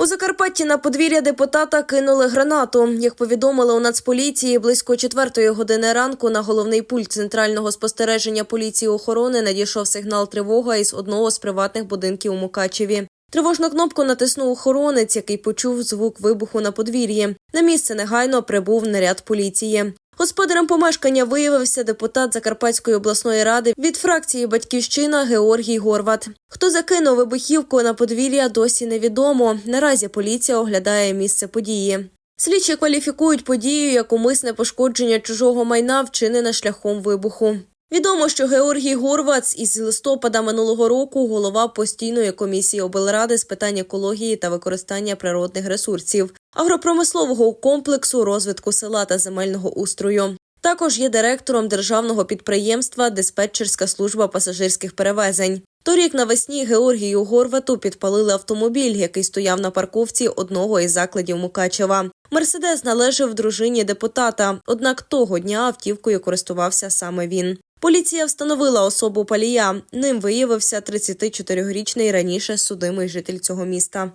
У Закарпатті на подвір'я депутата кинули гранату. Як повідомили у Нацполіції, близько четвертої години ранку на головний пульт центрального спостереження поліції охорони надійшов сигнал тривога із одного з приватних будинків у Мукачеві. Тривожну кнопку натиснув охоронець, який почув звук вибуху на подвір'ї. На місце негайно прибув наряд поліції. Господарем помешкання виявився депутат Закарпатської обласної ради від фракції Батьківщина Георгій Горват. Хто закинув вибухівку на подвір'я, досі невідомо. Наразі поліція оглядає місце події. Слідчі кваліфікують подію як умисне пошкодження чужого майна, вчинене шляхом вибуху. Відомо, що Георгій Горвац із листопада минулого року голова постійної комісії облради з питань екології та використання природних ресурсів, агропромислового комплексу розвитку села та земельного устрою. Також є директором державного підприємства Диспетчерська служба пасажирських перевезень. Торік навесні Георгію Горвату підпалили автомобіль, який стояв на парковці одного із закладів Мукачева. Мерседес належав дружині депутата, однак того дня автівкою користувався саме він. Поліція встановила особу палія. Ним виявився 34-річний раніше судимий житель цього міста.